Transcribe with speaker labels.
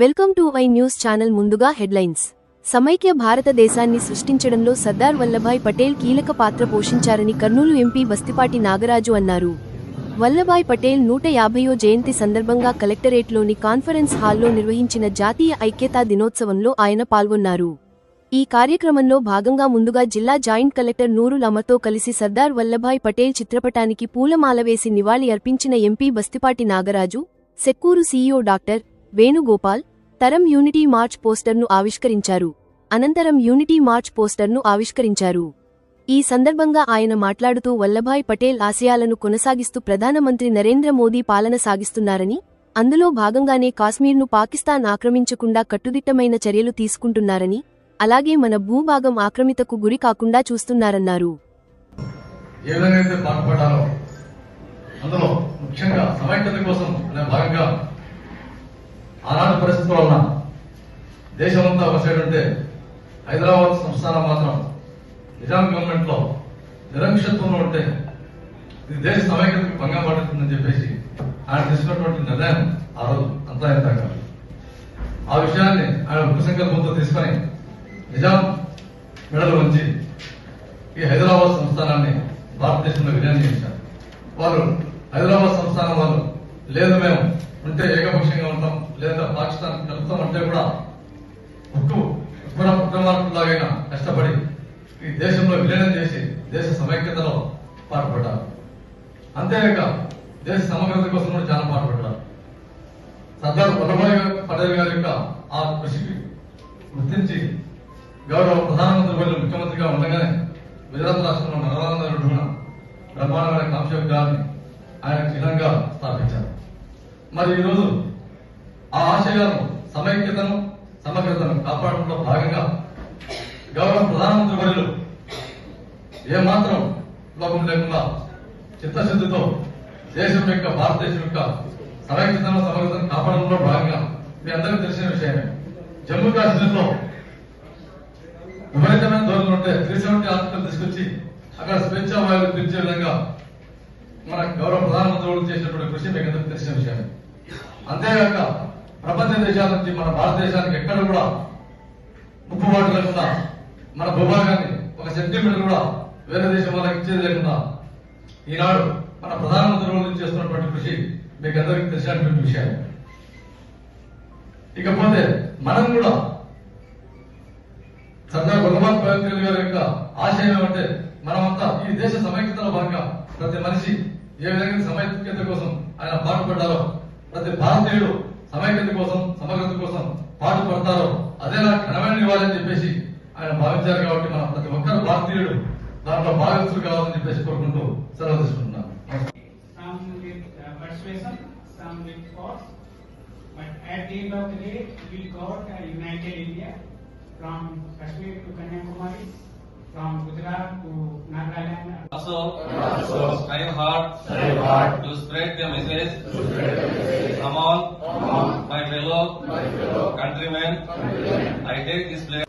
Speaker 1: Welcome to Y news channel ముందుగా headlines. సమైక్య భారతదేశాన్ని సృష్టించడంలో సర్దార్ వల్లభాయ్ పటేల్ కీలక పాత్ర పోషించారని కర్నూలు ఎంపీ బస్తిపాటి నాగరాజు అన్నారు. వల్లభాయ్ పటేల్ నూట యాభయో జయంతి సందర్భంగా కలెక్టరేట్లోని కాన్ఫరెన్స్ హాల్లో నిర్వహించిన జాతీయ ఐక్యతా దినోత్సవంలో ఆయన పాల్గొన్నారు. ఈ కార్యక్రమంలో భాగంగా ముందుగా జిల్లా జాయింట్ కలెక్టర్ నూరు లమతో కలిసి సర్దార్ వల్లభాయ్ పటేల్ చిత్రపటానికి పూలమాల వేసి నివాళి అర్పించిన MP Bastipati Nagaraju Sekkuru CEO doctor Venugopal తరం యూనిటీ మార్చ్ పోస్టర్ను ఆవిష్కరించారు. అనంతరం యూనిటీ మార్చ్ పోస్టర్ను ఆవిష్కరించారు. ఈ సందర్భంగా ఆయన మాట్లాడుతూ వల్లభాయ్ పటేల్ ఆశయాలను కొనసాగిస్తూ ప్రధానమంత్రి నరేంద్ర మోదీ పాలన సాగిస్తున్నారని అందులో భాగంగానే కాశ్మీర్ను పాకిస్తాన్ ఆక్రమించకుండా కట్టుదిట్టమైన చర్యలు తీసుకుంటున్నారని అలాగే మన భూభాగం ఆక్రమితకు గురి కాకుండా చూస్తున్నారన్నారు.
Speaker 2: ఏదైతే అందులో ముఖ్యంగా సమైక్యత కోసం అనే భాగంగా ఆనాటి పరిస్థితుల వలన దేశమంతా ఒక సైడ్ ఉంటే హైదరాబాద్ సంస్థానం మాత్రం నిజాం గవర్నమెంట్లో ఉంటే ఇది దేశ సమైక్యతకు భంగం పడుతుందని చెప్పేసి ఆయన తీసుకున్నటువంటి నిర్ణయం ఆ రోజు అంతా ఎంత కాదు. ఆ విషయాన్ని ఆయన ఉపసంకల్పంతో సంకల్పంతో తీసుకొని నిజాం మెడలు ఉంచి ఈ హైదరాబాద్ సంస్థానాన్ని భారతదేశంలో విలీనం చేశారు. వారు హైదరాబాద్ సంస్థానం వాళ్ళు లేదు మేము లేదా కలుపుతాం అంటే కూడా ఉక్కు ఉక్కున ఉత్తరమార్పులాగైనా కష్టపడి ఈ దేశంలో విలీనం చేసి దేశ సమైక్యతలో పాటుపడ్డారు. అంతేగాక దేశ సమగ్రత కోసం కూడా చాలా పాటుపడ్డారు. సర్దార్ వల్లభాయ్ పటేల్ గారి యొక్క ఆ కృషికి గుర్తించి గౌరవ ప్రధానమంత్రి వర్యులు ముఖ్యమంత్రిగా ఉండగానే గుజరాత్ రాష్ట్రంలో నగరాల రోడ్డున బ్రహ్మాండమైన కాంస్య విగ్రహాన్ని ఆయన చిహ్నంగా స్థాపించారు. మరి ఈరోజు ఆ సమైక్యతను సమగ్రతను కాపాడడంలో భాగంగా గౌరవ ప్రధానమంత్రి వర్యులు ఏమాత్రం లోపం లేకుండా చిత్తశుద్ధితో దేశం యొక్క భారతదేశం యొక్క సమైక్యతను సమగ్రతను కాపాడడంలో భాగంగా మీ అందరికీ తెలిసిన విషయమే. జమ్మూ కాశ్మీర్లో విపరీతమైన ధోరణులు ఉంటే త్రీ సెవెంటీ ఆర్టికల్ తీసుకొచ్చి అక్కడ స్వేచ్ఛా వాయువులు పిలిచే విధంగా మన గౌరవ ప్రధానమంత్రి చేసినటువంటి కృషి మీకు అందరికీ తెలిసిన విషయం అంతేగాక ప్రపంచ దేశాల నుంచి మన భారతదేశానికి ఎక్కడ కూడా ముప్పుబాటు లేకుండా మన భూభాగాన్ని ఒక సెంటీమీటర్ కూడా వేరే దేశం వాళ్ళకి ఇచ్చేది లేకుండా ఈనాడు మన ప్రధానమంత్రి వాళ్ళు చేస్తున్నటువంటి కృషి మీకు అందరికీ తెలిసినటువంటి విషయం. ఇకపోతే మనం కూడా సర్దార్ వల్లభాయ్ పటేల్ గారి యొక్క ఆశయం ఏమంటే మనమంతా ఈ దేశ సమైక్యతలో భాగంగా ప్రతి మనిషి ఏ విధంగా సమైక్యత కోసం ఆయన పాటుపడ్డారో ప్రతి భారతీయుడు సమైక్యత కోసం సమగ్రత కోసం పాటు పడతారో అదే నా క్రమేణ ఇవ్వాలని చెప్పేసి ఆయన భావించారు కాబట్టి మనం ప్రతి ఒక్కరు భారతీయుడు దాంట్లో భావించు కావాలని చెప్పేసి కోరుకుంటూ సెలవు తీసుకుంటున్నాను.
Speaker 3: From Kashmir to Kanyakumari, from also, and
Speaker 4: also strive hard, to spread the message, to spread the message among, among my fellow, my fellow countrymen. countrymen. I take this place.